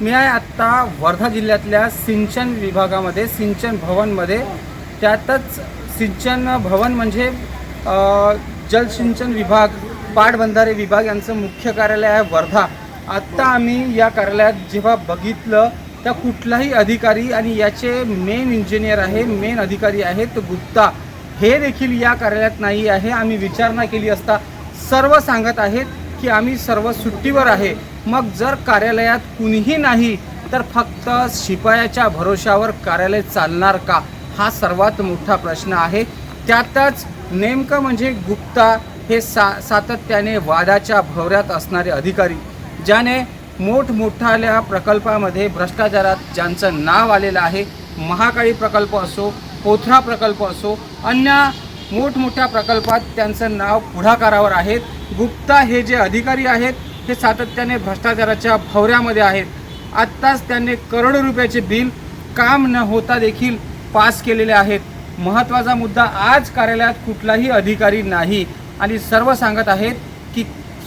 मी आहे आत्ता वर्धा जिल्ह्यातल्या सिंचन विभागामध्ये सिंचन भवनमध्ये. त्यातच सिंचन भवन म्हणजे जलसिंचन विभाग पाटबंधारे विभाग यांचं मुख्य कार्यालय आहे वर्धा. आत्ता आम्ही या कार्यालयात जेव्हा बघितलं त्या कुठलाही अधिकारी आणि याचे मेन इंजिनियर आहे मेन अधिकारी आहेत गुप्ता. हे देखील या कार्यालयात नाही आहे. आम्ही विचारणा केली असता सर्व सांगत आहेत की आम्ही सर्व सुट्टीवर आहे. मग जर कार्यालयात कुणीही नाही तर फक्त शिपायाच्या भरोशावर कार्यालय चालणार का? हा सर्वात मोठा प्रश्न आहे. त्यातच नेमकं म्हणजे गुप्ता हे सा सातत्याने वादाच्या भवऱ्यात असणारे अधिकारी ज्याने मोठमोठाल्या प्रकल्पामध्ये भ्रष्टाचारात ज्यांचं नाव आलेलं आहे महाकाळी प्रकल्प असो पोथरा प्रकल्प असो अन्य मोठमोठ्या प्रकल्पात त्यांचं नाव पुढाकारावर आहेत. गुप्ता हे जे अधिकारी आहेत हे सातत्याने भ्रष्टाचाराच्या भवऱ्यामध्ये आहेत. आत्ताच त्यांनी करोडो रुपयाचे बिल काम न होता देखील पास केलेले आहेत. महत्त्वाचा मुद्दा आज कार्यालयात कुठलाही अधिकारी नाही. आणि सर्व सांगत आहेत की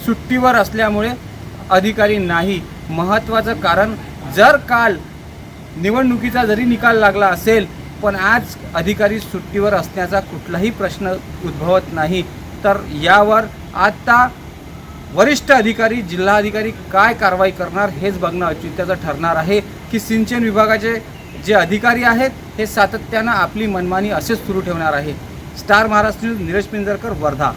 सुट्टीवर असल्यामुळे अधिकारी नाही. महत्त्वाचं कारण जर काल निवडणुकीचा जरी निकाल लागला असेल पण आज अधिकारी सुट्टीवर असण्याचा कुठलाही प्रश्न उद्भवत नाही. तर यावर आता वरिष्ठ अधिकारी जिल्हाधिकारी काय कारवाई करणार हेच बघणं औचित्याचं ठरणार आहे की सिंचन विभागाचे जे अधिकारी आहेत हे सातत्यानं आपली मनमानी असेच सुरू ठेवणार आहे स्टार महाराष्ट्र न्यूज नीरज पिंजरकर वर्धा.